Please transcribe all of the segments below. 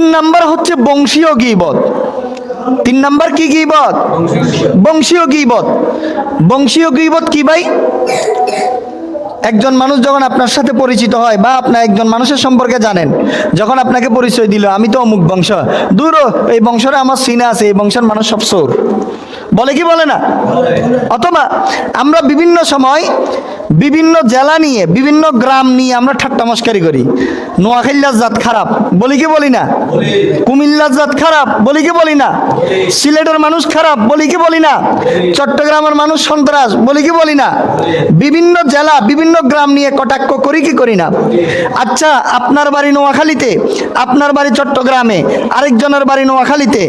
তিন নাম্বার হচ্ছে বংশীয় গিবত। তিন নাম্বার কি গিবত? বংশীয় গিবত। বংশীয় গিবত কি ভাই? একজন মানুষ যখন আপনার সাথে পরিচিত হয় বা আপনার একজন মানুষের সম্পর্কে জানেন, যখন আপনাকে পরিচয় দিল, আমি তো অমুক বংশ, দূর এই বংশরে আমার সিনা আছে, এই বংশের মানুষ সব সোর বলে কি বলে না? অথবা আমরা বিভিন্ন সময় বিভিন্ন জেলা নিয়ে, বিভিন্ন গ্রাম নিয়ে আমরা ঠাট্টা মস্কারি করি। নোয়াখাইল্লার জাত খারাপ, বলি কি বলি না? কুমিল্লার জাত খারাপ, বলি কি বলি না? সিলেটের মানুষ খারাপ, বলি কি বলি না? চট্টগ্রামের মানুষ সন্ত্রাস, বলি কি বলি না? বিভিন্ন জেলা, বিভিন্ন গ্রাম নিয়ে কটাক্ষ করি কি করি না? আচ্ছা আপনার বাড়ি নোয়াখালীতে, আপনার বাড়ি চট্টগ্রামে, আরেকজনের বাড়ি নোয়াখালীতে,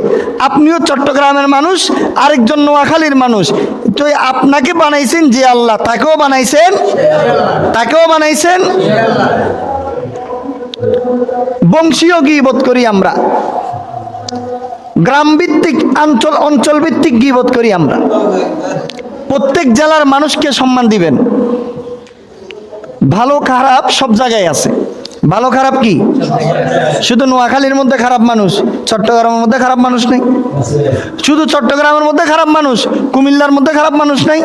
আপনিও চট্টগ্রামের মানুষ, আরেকজন নোয়াখালীর মানুষ। তো আপনাকে বানাইছেন যে আল্লাহ, তাকেও বানাইছেন? তাকেও বানাইছেন? বংশীয় গিবত করি আমরা। গ্রাম ভিত্তিক অঞ্চল অঞ্চল ভিত্তিক গিবত করি আমরা। প্রত্যেক জেলার মানুষকে সম্মান দিবেন। ভালো খারাপ সব জায়গায় আছে। ভালো খারাপ কি? শুধু নোয়াখালীর মধ্যে খারাপ মানুষ, চট্টগ্রামের মধ্যে খারাপ মানুষ নেই? শুধু চট্টগ্রামের মধ্যে খারাপ মানুষ, কুমিল্লার মধ্যে খারাপ মানুষ নেই?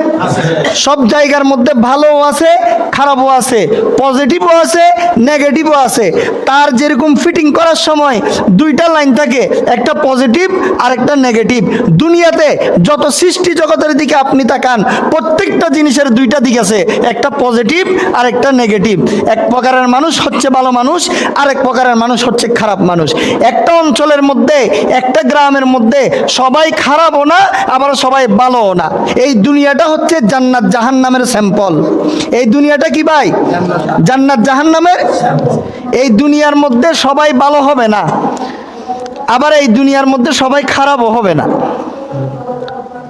সব জায়গার মধ্যে ভালোও আছে, খারাপও আছে পজিটিভও আছে নেগেটিভও আছে। তার যেরকম ফিটিং করার সময় দুইটা লাইন থাকে, একটা পজিটিভ আর একটা নেগেটিভ দুনিয়াতে যত সৃষ্টি জগতের দিকে আপনি তাকান, প্রত্যেকটা জিনিসের দুইটা দিক আছে, একটা পজিটিভ আর একটা নেগেটিভ এক প্রকারের মানুষ হচ্ছে ভালো মানুষ আর এক প্রকারের মানুষ হচ্ছে খারাপ মানুষ। একটা অঞ্চলের মধ্যে, একটা গ্রামের মধ্যে সবাই খারাপও না, আবার সবাই ভালোও না। এই দুনিয়াটা হচ্ছে জান্নাত জাহান্নামের স্যাম্পল। এই দুনিয়াটা কি ভাই? জান্নাত জাহান্নামের? এই দুনিয়ার মধ্যে সবাই ভালো হবে না, আবার এই দুনিয়ার মধ্যে সবাই খারাপও হবে না।